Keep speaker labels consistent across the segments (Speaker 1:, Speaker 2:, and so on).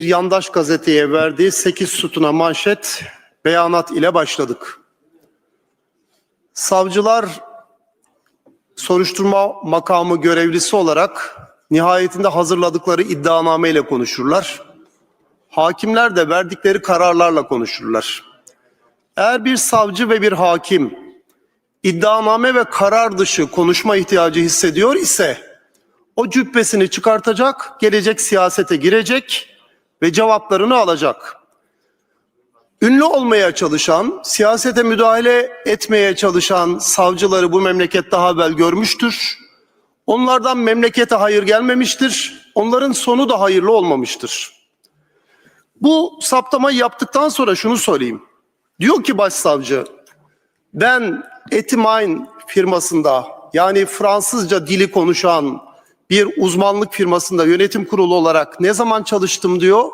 Speaker 1: yandaş gazeteye verdiği 8 sütuna manşet beyanat ile başladık. Savcılar soruşturma makamı görevlisi olarak nihayetinde hazırladıkları iddianame ile konuşurlar. Hakimler de verdikleri kararlarla konuşurlar. Eğer bir savcı ve bir hakim iddianame ve karar dışı konuşma ihtiyacı hissediyor ise o cübbesini çıkartacak, gelecek siyasete girecek ve cevaplarını alacak. Ünlü olmaya çalışan, siyasete müdahale etmeye çalışan savcıları bu memleket daha evvel görmüştür. Onlardan memlekete hayır gelmemiştir. Onların sonu da hayırlı olmamıştır. Bu saptamayı yaptıktan sonra şunu söyleyeyim. Diyor ki başsavcı, ben Etimine firmasında yani Fransızca dili konuşan bir uzmanlık firmasında yönetim kurulu olarak ne zaman çalıştım diyor.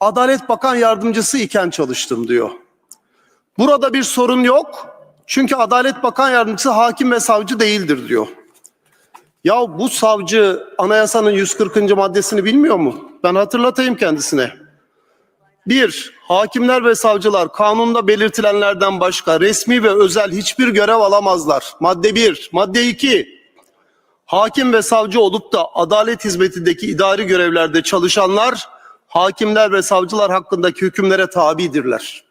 Speaker 1: Adalet Bakan Yardımcısı iken çalıştım diyor. Burada bir sorun yok. Çünkü Adalet Bakan Yardımcısı hakim ve savcı değildir diyor. Ya bu savcı anayasanın 140. maddesini bilmiyor mu? Ben hatırlatayım kendisine. Bir, hakimler ve savcılar kanunda belirtilenlerden başka resmi ve özel hiçbir görev alamazlar. Madde bir. Madde iki, hakim ve savcı olup da adalet hizmetindeki idari görevlerde çalışanlar, hakimler ve savcılar hakkındaki hükümlere tabidirler.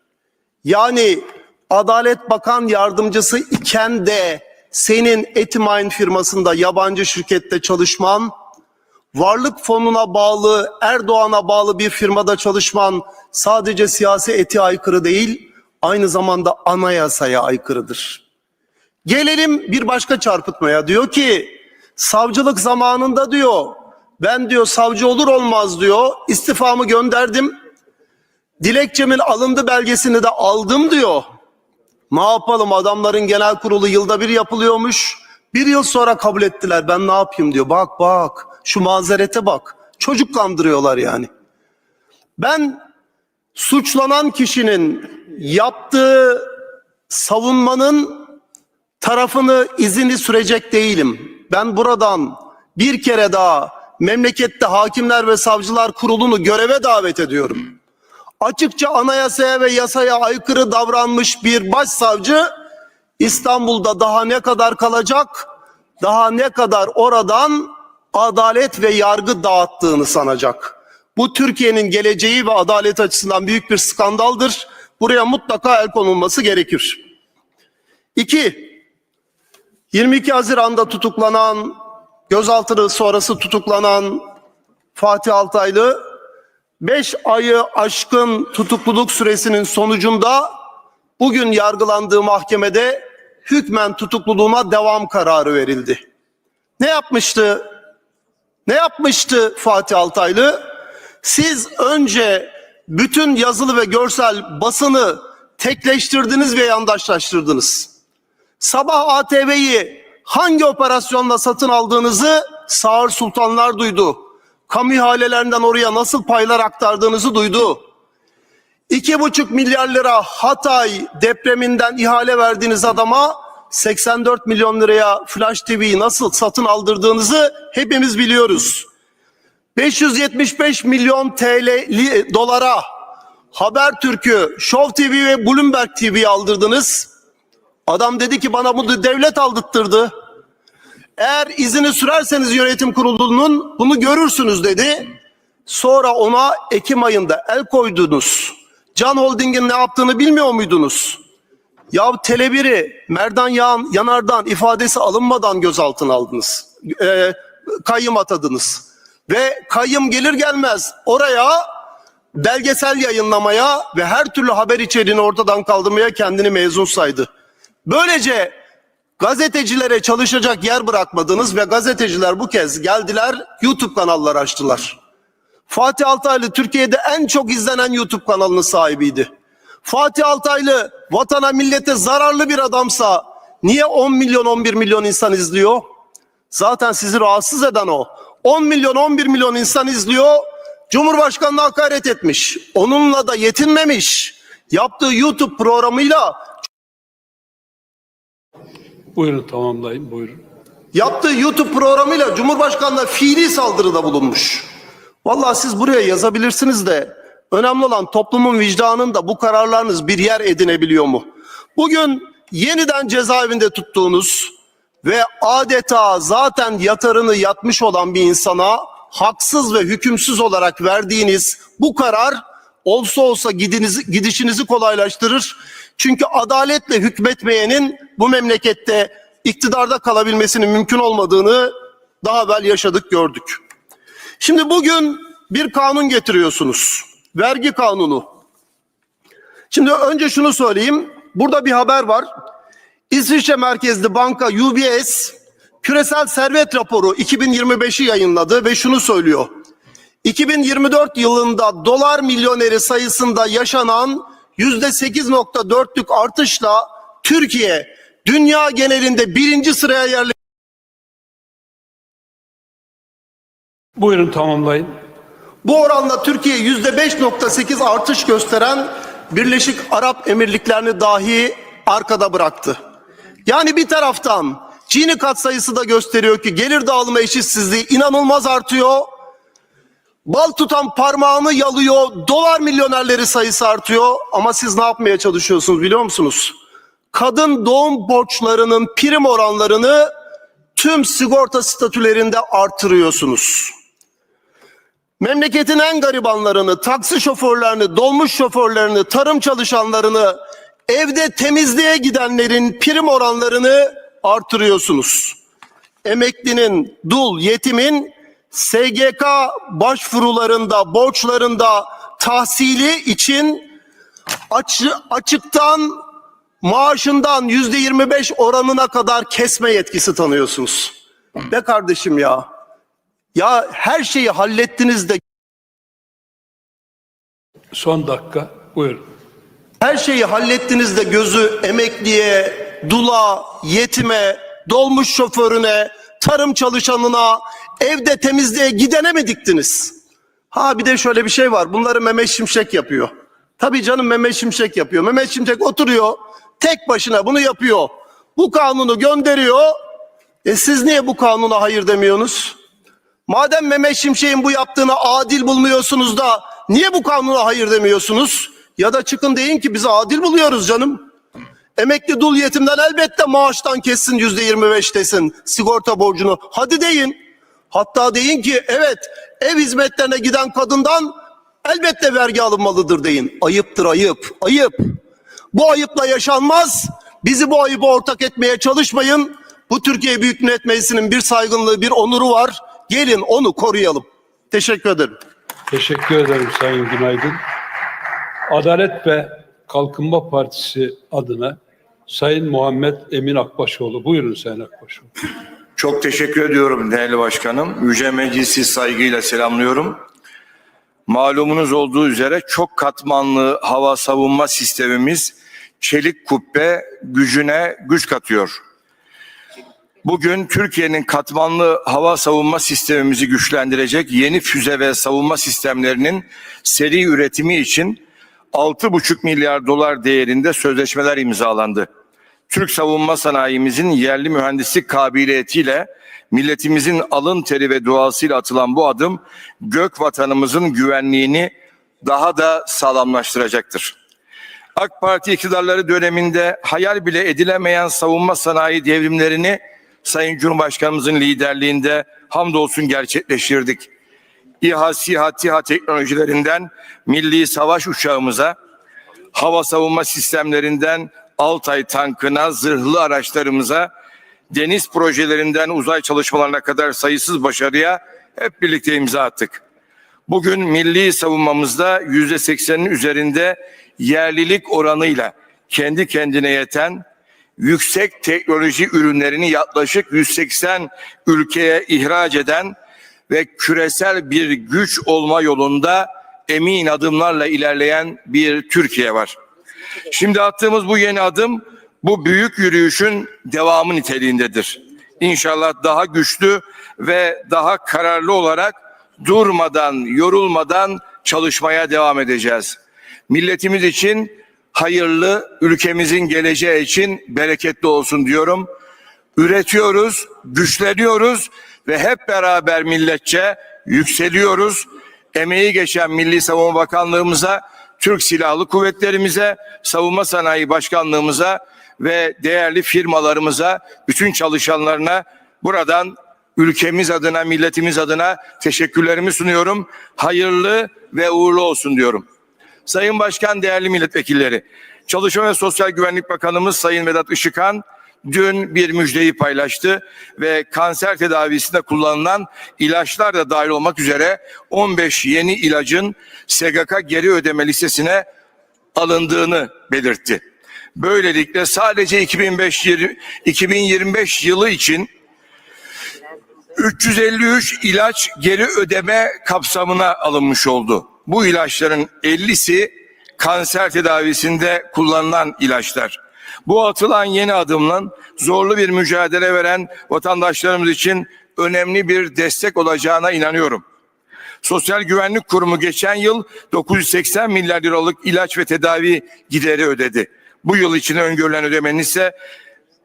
Speaker 1: Yani Adalet Bakan Yardımcısı iken de senin Etimine firmasında yabancı şirkette çalışman, varlık fonuna bağlı, Erdoğan'a bağlı bir firmada çalışman sadece siyasi eti aykırı değil, aynı zamanda anayasaya aykırıdır. Gelelim bir başka çarpıtmaya. Diyor ki savcılık zamanında diyor ben diyor savcı olur olmaz diyor istifamı gönderdim. Dilekçemin alındı belgesini de aldım diyor. Ne yapalım adamların genel kurulu yılda bir yapılıyormuş. Bir yıl sonra kabul ettiler ben ne yapayım diyor. Bak bak şu mazerete bak. Çocuk kandırıyorlar yani. Ben suçlanan kişinin yaptığı savunmanın tarafını izini sürecek değilim. Ben buradan bir kere daha memlekette hakimler ve savcılar kurulunu göreve davet ediyorum. Açıkça anayasaya ve yasaya aykırı davranmış bir başsavcı İstanbul'da daha ne kadar kalacak? Daha ne kadar oradan adalet ve yargı dağıttığını sanacak. Bu Türkiye'nin geleceği ve adalet açısından büyük bir skandaldır. Buraya mutlaka el konulması gerekir. İki, 22 Haziran'da tutuklanan, gözaltı sonrası tutuklanan Fatih Altaylı 5 ayı aşkın tutukluluk süresinin sonucunda bugün yargılandığı mahkemede hükmen tutukluluğuna devam kararı verildi. Ne yapmıştı? Ne yapmıştı Fatih Altaylı? Siz önce bütün yazılı ve görsel basını tekleştirdiniz ve yandaşlaştırdınız. Sabah ATV'yi hangi operasyonla satın aldığınızı Sağır Sultanlar duydu. Kamu ihalelerinden oraya nasıl paylar aktardığınızı duydu. İki buçuk milyar lira Hatay depreminden ihale verdiğiniz adama 84 milyon liraya Flash TV'yi nasıl satın aldırdığınızı hepimiz biliyoruz. 575 milyon TL dolara Habertürk'ü, Show TV ve Bloomberg TV'yi aldırdınız. Adam dedi ki bana bunu devlet aldırttırdı. Eğer izini sürerseniz yönetim kurulunun bunu görürsünüz dedi. Sonra ona Ekim ayında el koydunuz. Can Holding'in ne yaptığını bilmiyor muydunuz? Ya Tele1'i Merdan Yağan, Yanar'dan ifadesi alınmadan gözaltına aldınız. Ee, kayyım atadınız. Ve kayyım gelir gelmez oraya belgesel yayınlamaya ve her türlü haber içeriğini ortadan kaldırmaya kendini mezun saydı. Böylece gazetecilere çalışacak yer bırakmadınız ve gazeteciler bu kez geldiler YouTube kanalları açtılar. Fatih Altaylı Türkiye'de en çok izlenen YouTube kanalının sahibiydi. Fatih Altaylı vatana millete zararlı bir adamsa niye 10 milyon 11 milyon insan izliyor? Zaten sizi rahatsız eden o. 10 milyon 11 milyon insan izliyor. Cumhurbaşkanına hakaret etmiş. Onunla da yetinmemiş. Yaptığı YouTube programıyla
Speaker 2: Buyurun tamamlayın buyurun.
Speaker 1: yaptığı YouTube programıyla Cumhurbaşkanına fiili saldırıda bulunmuş. Vallahi siz buraya yazabilirsiniz de önemli olan toplumun vicdanında bu kararlarınız bir yer edinebiliyor mu? Bugün yeniden cezaevinde tuttuğunuz ve adeta zaten yatarını yatmış olan bir insana haksız ve hükümsüz olarak verdiğiniz bu karar olsa olsa gidinizi, gidişinizi kolaylaştırır. Çünkü adaletle hükmetmeyenin bu memlekette iktidarda kalabilmesinin mümkün olmadığını daha evvel yaşadık gördük. Şimdi bugün bir kanun getiriyorsunuz. Vergi kanunu. Şimdi önce şunu söyleyeyim. Burada bir haber var. İsviçre merkezli banka UBS küresel servet raporu 2025'i yayınladı ve şunu söylüyor. 2024 yılında dolar milyoneri sayısında yaşanan %8.4'lük artışla Türkiye dünya genelinde birinci sıraya yerleşti.
Speaker 2: Buyurun tamamlayın.
Speaker 1: Bu oranla Türkiye %5.8 artış gösteren Birleşik Arap Emirlikleri'ni dahi arkada bıraktı. Yani bir taraftan Gini katsayısı da gösteriyor ki gelir dağılımı eşitsizliği inanılmaz artıyor. Bal tutan parmağını yalıyor, dolar milyonerleri sayısı artıyor. Ama siz ne yapmaya çalışıyorsunuz biliyor musunuz? Kadın doğum borçlarının prim oranlarını tüm sigorta statülerinde artırıyorsunuz. Memleketin en garibanlarını, taksi şoförlerini, dolmuş şoförlerini, tarım çalışanlarını, evde temizliğe gidenlerin prim oranlarını artırıyorsunuz. Emeklinin, dul, yetimin SGK başvurularında, borçlarında tahsili için açı, açıktan maaşından yüzde 25 oranına kadar kesme yetkisi tanıyorsunuz. Be kardeşim ya. Ya her şeyi hallettiniz de
Speaker 2: Son dakika. Buyurun.
Speaker 1: her şeyi hallettiniz de gözü emekliye, dula, yetime, dolmuş şoförüne, tarım çalışanına, evde temizliğe gidene mi diktiniz? Ha bir de şöyle bir şey var. Bunları Mehmet Şimşek yapıyor. Tabii canım Mehmet Şimşek yapıyor. Mehmet Şimşek oturuyor. Tek başına bunu yapıyor. Bu kanunu gönderiyor. E siz niye bu kanuna hayır demiyorsunuz? Madem Mehmet Şimşek'in bu yaptığını adil bulmuyorsunuz da niye bu kanuna hayır demiyorsunuz? Ya da çıkın deyin ki biz adil buluyoruz canım. Emekli dul yetimden elbette maaştan kessin yüzde yirmi beş desin sigorta borcunu. Hadi deyin. Hatta deyin ki evet ev hizmetlerine giden kadından elbette vergi alınmalıdır deyin. Ayıptır ayıp, ayıp. Bu ayıpla yaşanmaz. Bizi bu ayıba ortak etmeye çalışmayın. Bu Türkiye Büyük Millet Meclisi'nin bir saygınlığı, bir onuru var. Gelin onu koruyalım. Teşekkür ederim.
Speaker 2: Teşekkür ederim Sayın Günaydın. Adalet ve Kalkınma Partisi adına Sayın Muhammed Emin Akbaşoğlu. Buyurun Sayın Akbaşoğlu.
Speaker 3: Çok teşekkür ediyorum değerli başkanım. Yüce Meclisi saygıyla selamlıyorum. Malumunuz olduğu üzere çok katmanlı hava savunma sistemimiz çelik kubbe gücüne güç katıyor. Bugün Türkiye'nin katmanlı hava savunma sistemimizi güçlendirecek yeni füze ve savunma sistemlerinin seri üretimi için 6,5 milyar dolar değerinde sözleşmeler imzalandı. Türk savunma sanayimizin yerli mühendislik kabiliyetiyle milletimizin alın teri ve duasıyla atılan bu adım gök vatanımızın güvenliğini daha da sağlamlaştıracaktır. AK Parti iktidarları döneminde hayal bile edilemeyen savunma sanayi devrimlerini Sayın Cumhurbaşkanımızın liderliğinde hamdolsun gerçekleştirdik. İHA, SİHA, TİHA teknolojilerinden milli savaş uçağımıza, hava savunma sistemlerinden Altay tankına, zırhlı araçlarımıza, deniz projelerinden uzay çalışmalarına kadar sayısız başarıya hep birlikte imza attık. Bugün milli savunmamızda yüzde seksenin üzerinde yerlilik oranıyla kendi kendine yeten yüksek teknoloji ürünlerini yaklaşık 180 ülkeye ihraç eden ve küresel bir güç olma yolunda emin adımlarla ilerleyen bir Türkiye var. Şimdi attığımız bu yeni adım bu büyük yürüyüşün devamı niteliğindedir. İnşallah daha güçlü ve daha kararlı olarak durmadan, yorulmadan çalışmaya devam edeceğiz. Milletimiz için hayırlı, ülkemizin geleceği için bereketli olsun diyorum. Üretiyoruz, güçleniyoruz ve hep beraber milletçe yükseliyoruz emeği geçen Milli Savunma Bakanlığımıza, Türk Silahlı Kuvvetlerimize, Savunma Sanayi Başkanlığımıza ve değerli firmalarımıza, bütün çalışanlarına buradan ülkemiz adına, milletimiz adına teşekkürlerimi sunuyorum. Hayırlı ve uğurlu olsun diyorum. Sayın Başkan, değerli milletvekilleri, Çalışma ve Sosyal Güvenlik Bakanımız Sayın Vedat Işıkhan dün bir müjdeyi paylaştı ve kanser tedavisinde kullanılan ilaçlar da dahil olmak üzere 15 yeni ilacın SGK geri ödeme listesine alındığını belirtti. Böylelikle sadece 2005 yir- 2025 yılı için 353 ilaç geri ödeme kapsamına alınmış oldu. Bu ilaçların 50'si kanser tedavisinde kullanılan ilaçlar. Bu atılan yeni adımla zorlu bir mücadele veren vatandaşlarımız için önemli bir destek olacağına inanıyorum. Sosyal Güvenlik Kurumu geçen yıl 980 milyar liralık ilaç ve tedavi gideri ödedi. Bu yıl için öngörülen ödemenin ise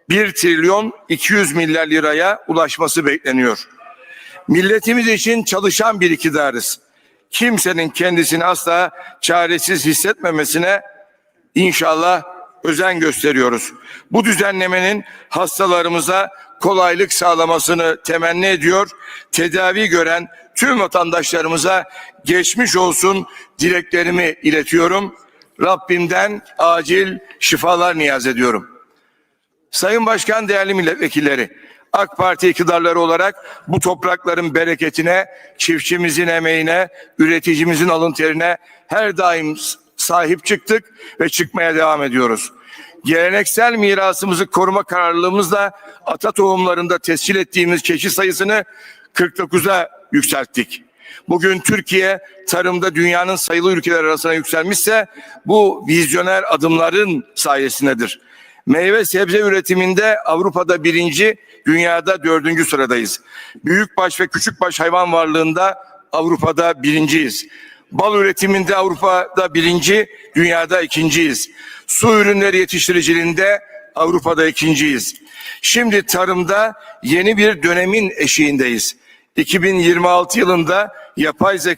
Speaker 3: 1 trilyon 200 milyar liraya ulaşması bekleniyor. Milletimiz için çalışan bir iktidarız. Kimsenin kendisini asla çaresiz hissetmemesine inşallah özen gösteriyoruz. Bu düzenlemenin hastalarımıza kolaylık sağlamasını temenni ediyor. Tedavi gören tüm vatandaşlarımıza geçmiş olsun dileklerimi iletiyorum. Rabbimden acil şifalar niyaz ediyorum. Sayın Başkan, değerli milletvekilleri, AK Parti iktidarları olarak bu toprakların bereketine, çiftçimizin emeğine, üreticimizin alın terine her daim sahip çıktık ve çıkmaya devam ediyoruz. Geleneksel mirasımızı koruma kararlılığımızla ata tohumlarında tescil ettiğimiz keçi sayısını 49'a yükselttik. Bugün Türkiye tarımda dünyanın sayılı ülkeler arasına yükselmişse bu vizyoner adımların sayesindedir. Meyve sebze üretiminde Avrupa'da birinci, dünyada dördüncü sıradayız. Büyükbaş ve küçükbaş hayvan varlığında Avrupa'da birinciyiz. Bal üretiminde Avrupa'da birinci, dünyada ikinciyiz. Su ürünleri yetiştiriciliğinde Avrupa'da ikinciyiz. Şimdi tarımda yeni bir dönemin eşiğindeyiz. 2026 yılında yapay zeka